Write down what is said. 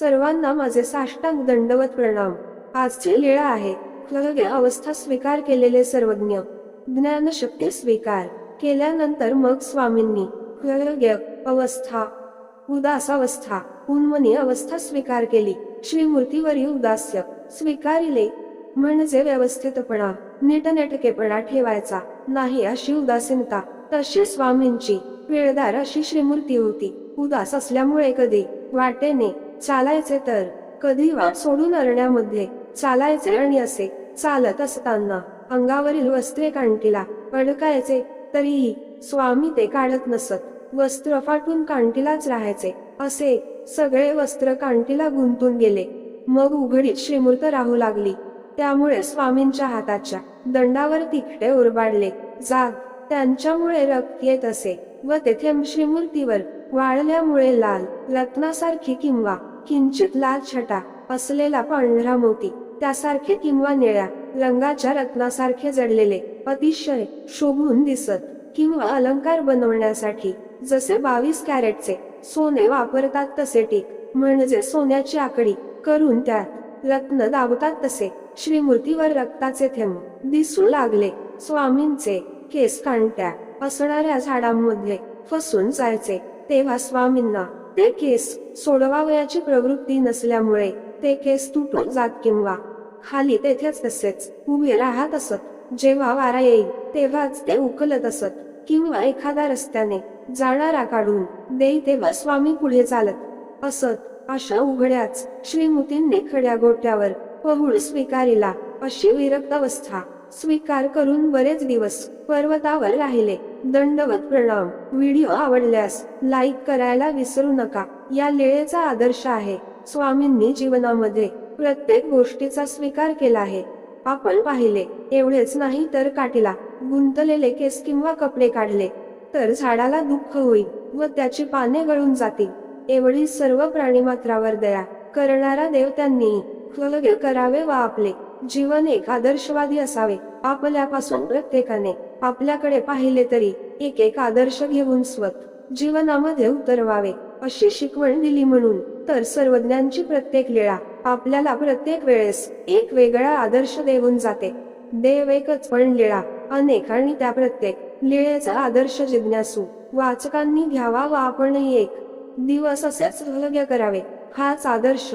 सर्वांना माझे साष्टांग दंडवत प्रणाम. आजची लीळा आहे. क्लगे अवस्था स्वीकार केलेले सर्वज्ञ. ज्ञानशक्ती स्वीकार. केल्यानंतर मग स्वामींनी क्लगे अवस्था उदास अवस्था उन्मनी अवस्था स्वीकार केली. श्रीमूर्तीवरी उदास्य. स्वीकारिले म्हणजे व्यवस्थितपणा नीटनेटकेपणा ठेवायचा नाही अशी उदासीनता. तशी स्वामींची वेळदार अशी श्रीमूर्ती होती. उदास असल्यामुळे कधी वाटेने चालायचे तर कधी वाट सोडून अरण्यामध्ये चालायचे आणि असे चालत असताना अंगावरील वस्त्रे कांटीला अडकायचे तरीही स्वामी ते काढत नसत. वस्त्र फाटून कांटीलाच राहायचे. असे सगळे वस्त्र कांटीला गुंतून गेले. मग उघडीत श्रीमूर्त राहू लागली. त्यामुळे स्वामींच्या हाताच्या दंडावर तिखटे उरबाडले. जाग त्यांच्यामुळे रक्त येत असे व तेथे श्रीमूर्तीवर वाळल्यामुळे लाल रत्नासारखी किंवा किंचित लाल छटा असलेला पांढरा मोती त्यासारखे किंवा निळ्या रंगाच्या रत्नासारखे जडलेले अतिशय शोभून दिसत किंवा अलंकार बनवण्यासाठी जसे बावीस कॅरेटचे सोने वापरतात तसे टीक म्हणजे सोन्याची आकडी करून त्यात रत्न दाबतात तसे श्रीमूर्तीवर रक्ताचे थेंब दिसू लागले. स्वामींचे केस कांट्या असणाऱ्या झाडांमध्ये फसून जायचे तेव्हा स्वामींना ते केस सोडवावयाची प्रवृत्ती नसल्यामुळे ते केस तुटून जात किंवा खाली तेथेच तसेच उभे राहत असत. जेव्हा वारा येईल तेव्हाच ते उकलत असत किंवा एखाद्या रस्त्याने जाणारा काढून देई तेव्हा स्वामी पुढे चालत असत. अशा उघड्याच श्रीमुतींनी खड्या गोट्यावर पहुळ स्वीकारिला अशी विरक्त अवस्था. स्वीकार करून बरेच दिवस पर्वतावर राहिले. दंडवत प्रणाम. व्हिडिओ आवडल्यास लाईक करायला विसरू नका. या लेळेचा आदर्श आहे. स्वामींनी जीवनामध्ये प्रत्येक गोष्टीचा स्वीकार केला आहे. आपण पाहिले एवढेच नाही तर काठीला गुंतलेले केस किंवा कपडे काढले तर झाडाला दुःख होईल व त्याची पाने गळून जातील. एवढी सर्व प्राणीमात्रावर दया करणारा देव त्यांनी करावे व आपले जीवन एक आदर्शवादी असावे. आपल्यापासून प्रत्येकाने आपल्याकडे पाहिले तरी एक एक आदर्श घेऊन स्वत जीवनामध्ये उतरवावे अशी शिकवण दिली म्हणून. तर सर्वज्ञांची प्रत्येक लीळा आपल्याला प्रत्येक वेळेस एक वेगळा आदर्श देऊन जाते. देव एकच पण लीळा अनेक आणि त्या प्रत्येक लीळेचा आदर्श जिज्ञासू वाचकांनी घ्यावा व आपणही एक दिवस असेच सहलग्य करावे. हाच आदर्श